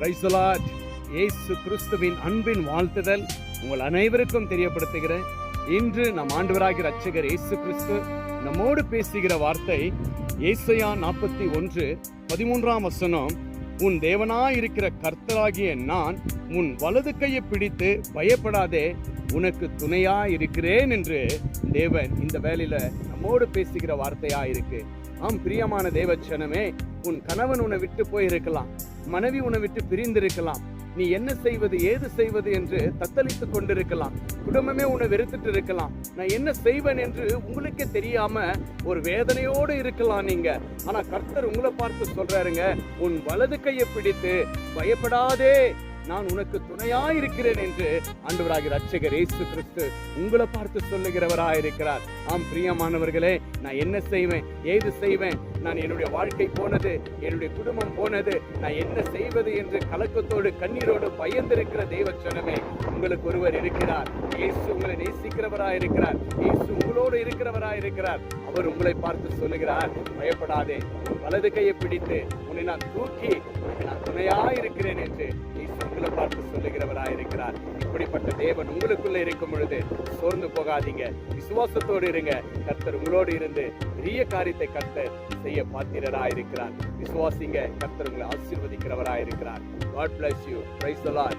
பிரைசலாட் இயேசு கிறிஸ்துவின் அன்பின் வாழ்த்துதல் உங்கள் அனைவருக்கும் தெரியப்படுத்துகிறேன். இன்று நம் ஆண்டவராகிய ரட்சகர் இயேசு கிறிஸ்து நம்மோடு பேசுகிற வார்த்தை ஏசையா நாற்பத்தி ஒன்று பதிமூன்றாம் வசனம். உன் தேவனாயிருக்கிற கர்த்தராகிய நான் உன் வலது கையை பிடித்து பயப்படாதே உனக்கு துணையா இருக்கிறேன் என்று தேவன் இந்த வேலையில நம்மோடு பேசுகிற வார்த்தையா இருக்கு ஆம் பிரியமான தேவச்சனமே உன் கணவன் உன்னை விட்டு போயிருக்கலாம். மனைவி உன்னை விட்டு பிரிந்திருக்கலாம். நீ என்ன செய்வது ஏது செய்வது என்று தத்தளித்து கொண்டிருக்கலாம். குடும்பமே உன்னை வெறுத்துட்டு இருக்கலாம். நான் என்ன செய்வேன் என்று உங்களுக்கே தெரியாம ஒரு வேதனையோடு இருக்கலாம் நீங்க. ஆனா கர்த்தர் உங்களை பார்த்து சொல்றாருங்க உன் வலது கையை பிடித்து பயப்படாதே. நான் உனக்கு துணையா இருக்கிறேன் என்று ஆண்டவராகிய ரட்சகர் ஏசு கிறிஸ்து உங்களை பார்த்து சொல்லுகிறவராயிருக்கிறார் ஆம் பிரியமானவர்களே நான் என்ன செய்வேன்? ஏது செய்வேன்? நான் என்னுடைய வாழ்க்கை போனது என்னுடைய குடும்பம் போனது நான் என்ன செய்வது என்று கலக்கத்தோடு கண்ணீரோடு பயந்திருக்கிற தெய்வச்சனமே உங்களுக்கு ஒருவர் இருக்கிறார். இயேசு உங்களை நேசிக்கிறவராயிருக்கிறார் இயேசு உங்களோடு இருக்கிறவராய் இருக்கிறார் அவர் உங்களை பார்த்து சொல்லுகிறார் பயப்படாதே வலது கையை பிடித்து உன்னை நான் தூக்கி நான் துணையா இருக்கிறேன் என்று உங்களை பார்த்து சொல்லுகிறவராய் இருக்கிறார் இப்படிப்பட்ட தேவன் உங்களுக்குள்ள இருக்கும் பொழுது சோர்ந்து போகாதீங்க. விசுவாசத்தோடு இருங்க. கர்த்தர் உங்களோடு இருந்து பெரிய காரியத்தை கர்த்தர் செய்ய பாத்திரராய் இருக்கிறார் விசுவாசிங்க கர்த்தர் உங்களை ஆசீர்வதிக்கிறவராய் இருக்கிறார் God bless you. Praise the lord.